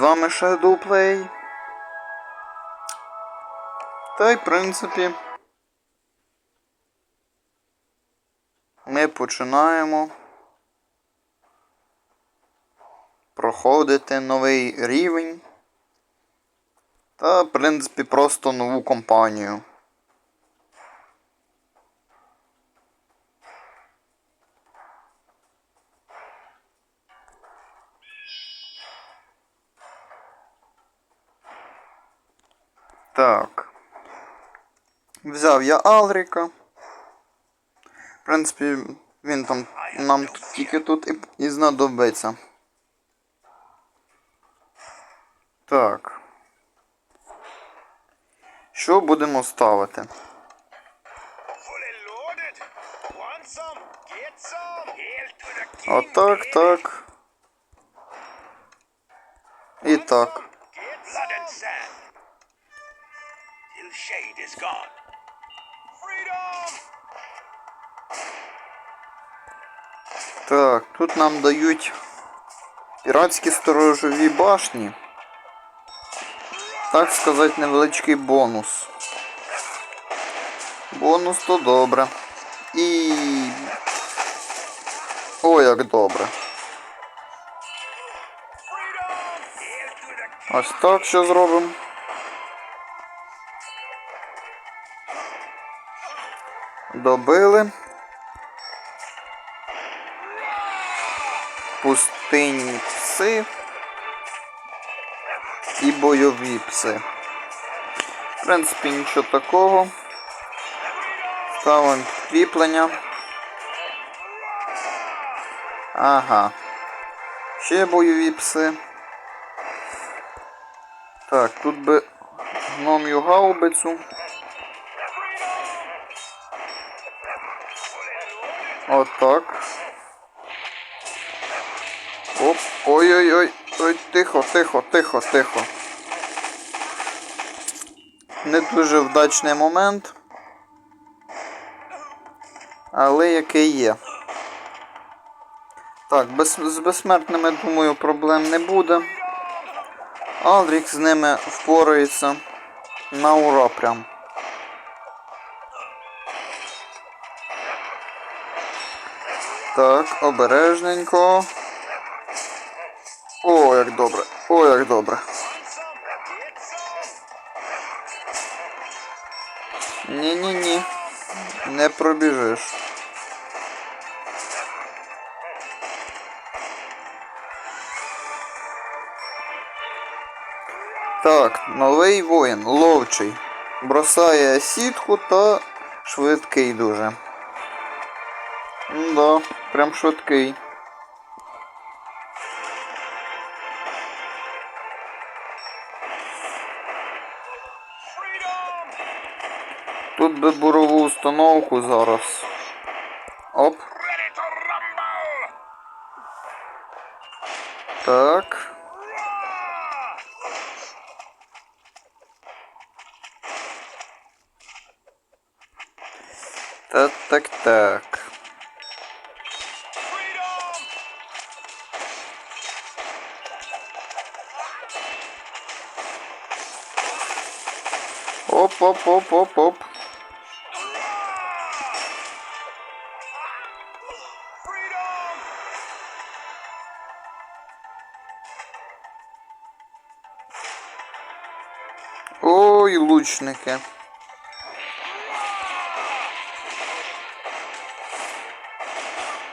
вами Shadowplay. Та й в принципі. Ми починаємо проходити новий рівень. Та, в принципі, просто нову компанію. Так. Взяв я Алріка. В принципі, він там нам тільки тут і, і знадобиться. Так. Що будемо ставити? Отак, baby. так. І так. Shade is gone. Freedom. Так, тут нам дають піратські сторожові башні. Так сказати, невеличкий бонус. Бонус то добре. І. О, як добре. Ось так що зробимо. Добили. Пустинні пси. І бойові пси. В принципі, нічого такого. Ставимо підкріплення. Ага. Ще бойові пси. Так, тут би гном'ю гаубицю. Отак. Оп. Ой-ой-ой. Ой, тихо, тихо, тихо, тихо. Не дуже вдачний момент. Але який є. Так, без, з безсмертними, думаю, проблем не буде. Алдрік з ними впорається на ура прям. Так, обережненько. О, як добре. О, як добре. Ні-ні-ні. Не пробіжиш. Так, новий воїн, ловчий. Бросає сітку та швидкий дуже. Да, прям швидкий. Тут би бурову установку зараз. Оп. Так. Так, так, так. Оп, оп, оп, оп, оп. Ой, лучники.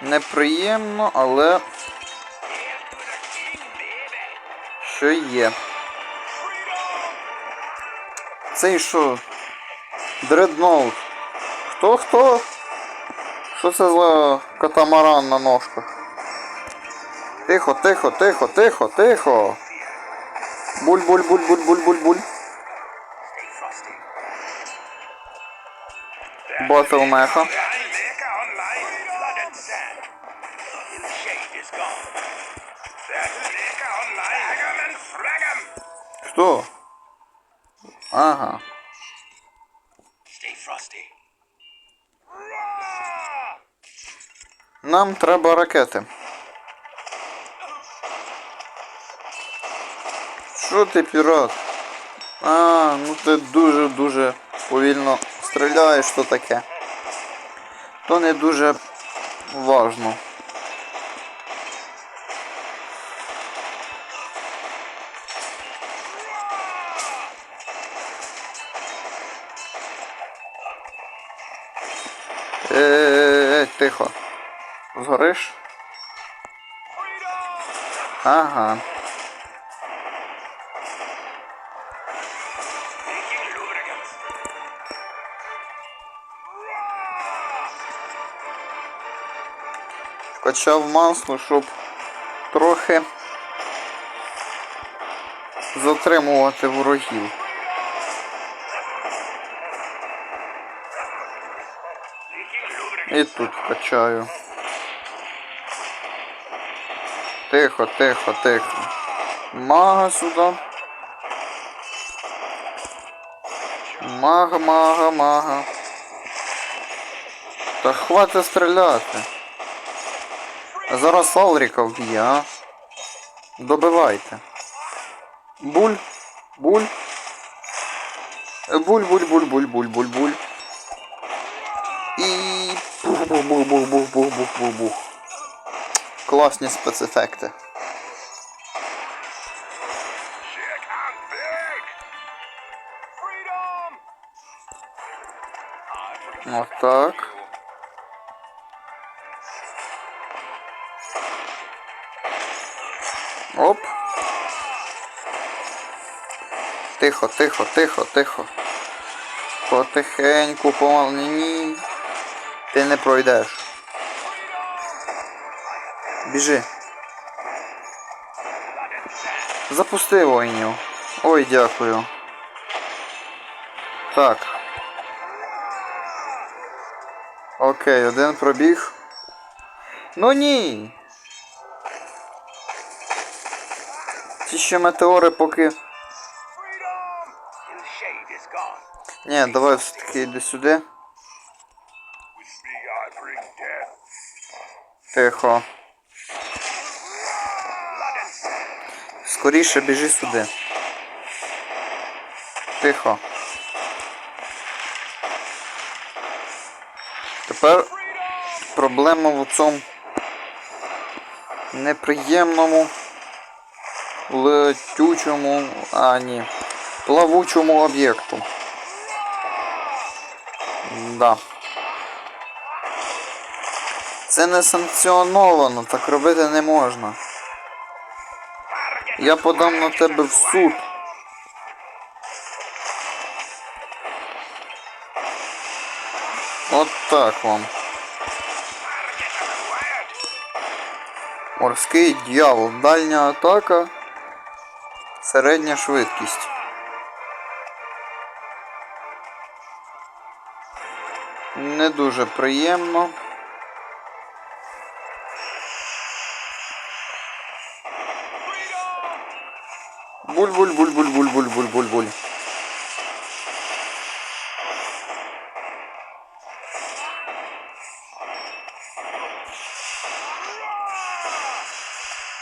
Неприємно, але що є. Цей що? Дредноут. Хто хто? Що це за катамаран на ножках? Тихо, тихо, тихо, тихо, тихо. Буль, буль, буль, буль, буль, Нам треба ракети. Що ти пірат? А, ну ти дуже-дуже повільно стріляєш, що таке. То не дуже важно. Е, тихо. Згориш? Ага. Вкачав масло, щоб трохи затримувати ворогів. І тут вкачаю. Тихо, тихо, тихо. Мага сюди. Мага, мага, мага. Та хватить стріляти. Зараз Алріка вб'є, а? Добивайте. Буль. Буль. Буль, буль, буль, буль, буль, буль, буль. І бух-бух-бух-бух-бух-бух-бух-бух. Класні спецефекти. Shit, I'm big. Freedom. Отак. Оп. Тихо, тихо, тихо, тихо. Потихеньку, помал. Ні, ні. Ти не пройдеш. Біжи. Запусти воїнів. Ой, дякую. Так. Окей, один пробіг. Ну ні. Ці ще метеори поки. Ні, давай все-таки йди сюди. Тихо. Скоріше біжи сюди. Тихо. Тепер проблема в цьому неприємному летючому, а ні, плавучому об'єкту. Да. Це не санкціоновано, так робити не можна. Я подам на тебе в суд. От так вам. Морський дьявол. Дальня атака. Середня швидкість. Не дуже приємно. Буль.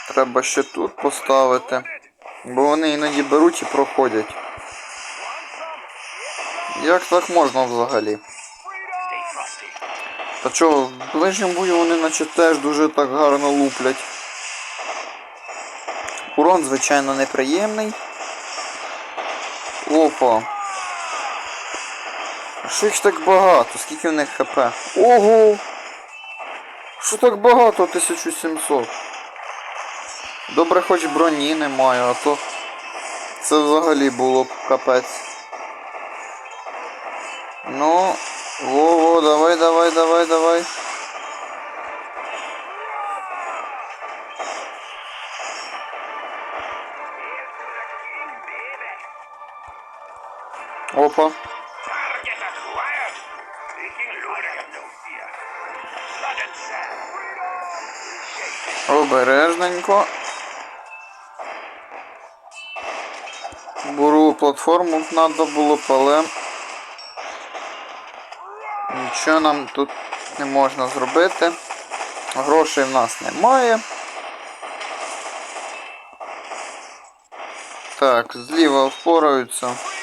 Треба ще тут поставити. Бо вони іноді беруть і проходять. Як так можна взагалі? Та чого, в ближньому бою вони наче теж дуже так гарно луплять. Урон, звичайно, неприємний. Опа. А Що їх так багато? Скільки в них хп? Ого! Що так багато 1700? Добре, хоч броні немає, а то це взагалі було б капець. Ну, во-во, давай, давай, давай, давай. Is Обережненько. Буру платформу треба було, але нічого нам тут не можна зробити. Грошей в нас немає. Так, зліва впораються.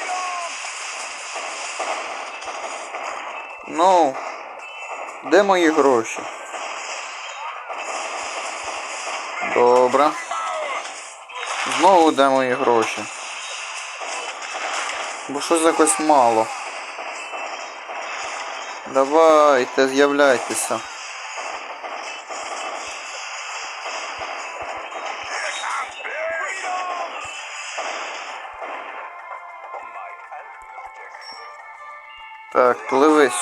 Ну, де мої гроші? Добре. Знову де мої гроші? Бо щось якось мало. Давайте, з'являйтеся.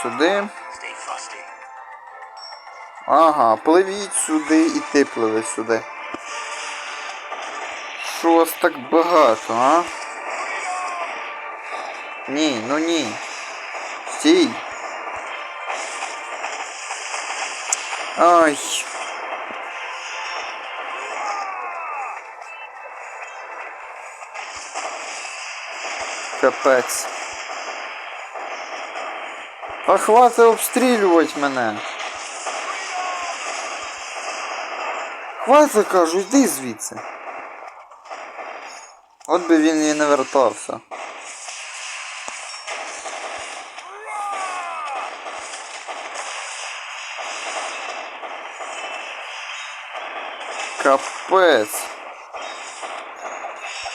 Сюди. Ага, пливіть сюди і ти пливи сюди. Що вас так багато, а? Ні, ну ні. Стій. Ай. Капець. А хватить обстрілювати мене. Хватить, кажу, йди звідси. От би він і не вертався. Капець.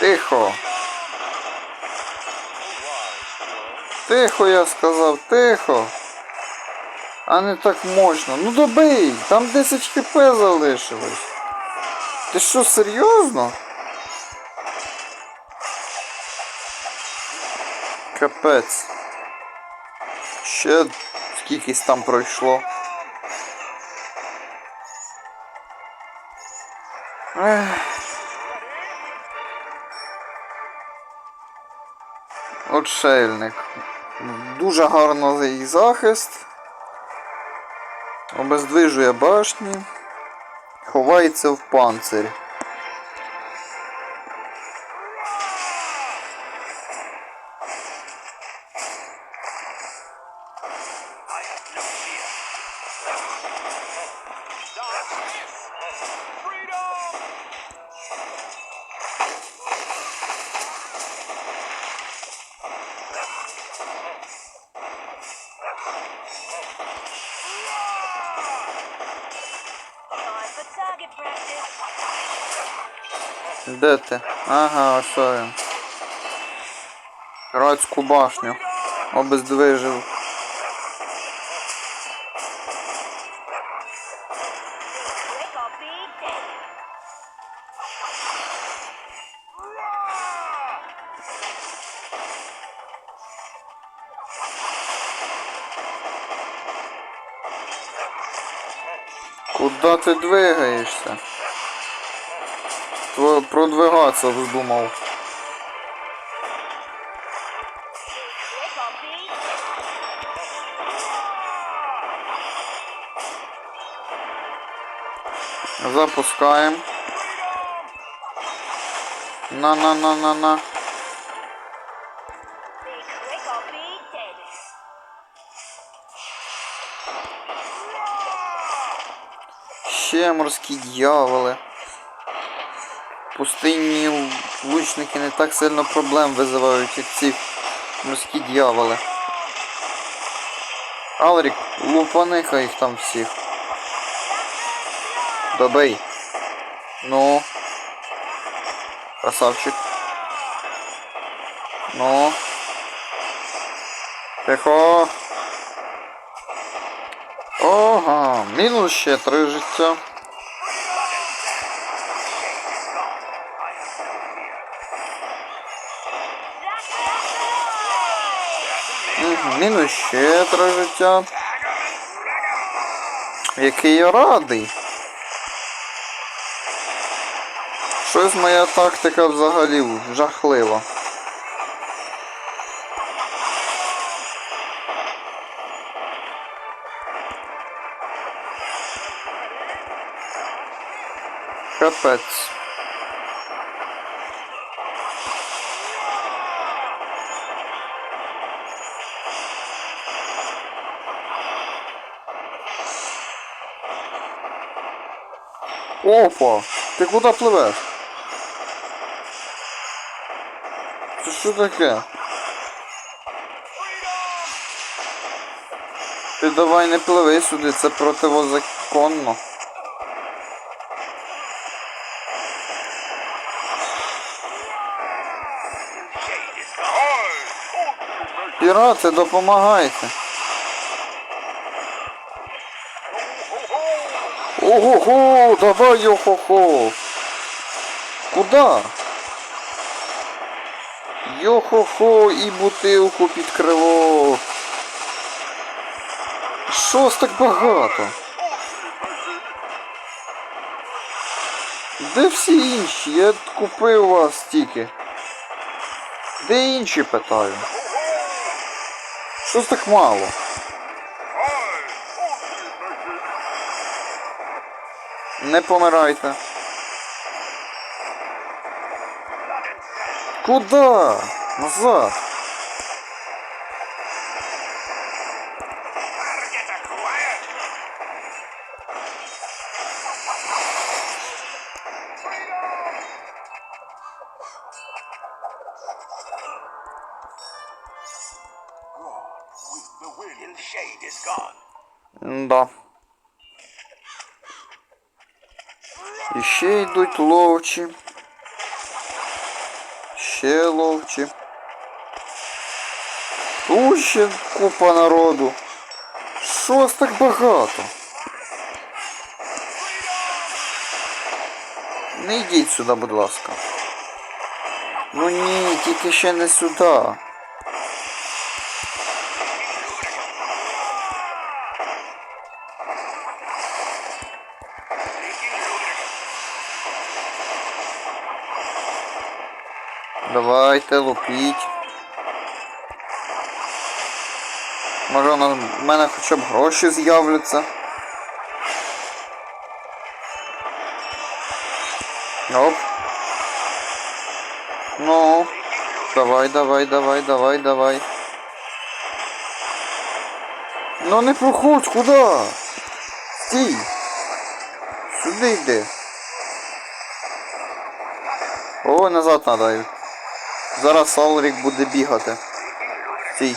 Тихо. Тихо, я сказав, тихо. А не так можна. Ну добий, там 10 хп залишилось. Ти що, серйозно? Капець. Ще скількись там пройшло. Ех. Отшельник. Дуже гарний захист. Обездвижує башні. Ховається в панцирі. Де ти? Ага, ось він. Градську башню. Обездвижив. Куда ти двигаєшся? Be dead. Запускаємо. На-на-на-на-на. Ще морські дьяволи. Пустинні лучники не так сильно проблем визивають, як ці морські дьяволи. Алрік, лупаниха їх там всіх. Добий. Ну. Красавчик. Ну. Тихо. Ага, мінус ще три життя. Мінус ще три життя. Який я радий. Щось моя тактика взагалі жахлива. Капець. Опа! Ти куди пливеш? Це Що таке? Ти давай не пливи сюди, це противозаконно. Пірати, допомагайте. Ого-го, давай йо-хо-хо. Куда? Йо-хо-хо і бутилку під крило. Що ж так багато? Де всі інші? Я купив вас тільки. Де інші питаю? Що ж так мало? Не помирайте. Куда? Назад. Да. Ще йдуть ловчі. Ще ловчі. Тут ще купа народу. Що вас так багато? Не йдіть сюди, будь ласка. Ну ні, тільки ще не сюди. Давайте, лупіть. Може в мене хоча б гроші з'являться. Оп. Ну. Давай, давай, давай, давай, давай. Ну не проходь, куди? Стій. Сюди йди. О, назад треба. Зараз Салрік буде бігати. Стій.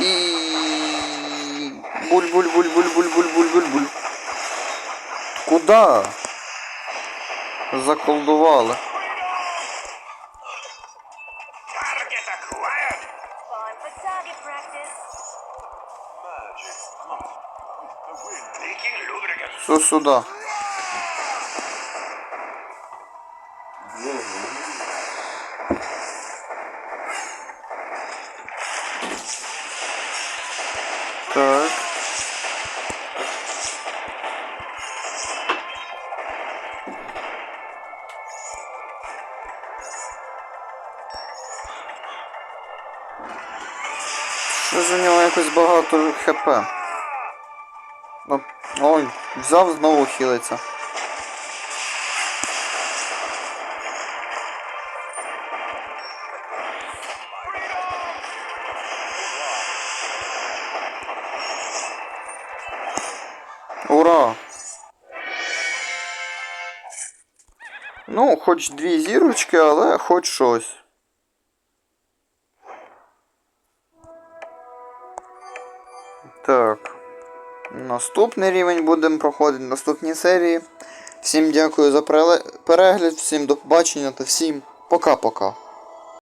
І буль буль буль буль буль багато хп? Ой, взяв знову хілиться. Ура! Ну, хоч дві зірочки, але хоч щось. Наступний рівень будемо проходити в наступній серії. Всім дякую за перегляд, всім до побачення та всім пока-пока.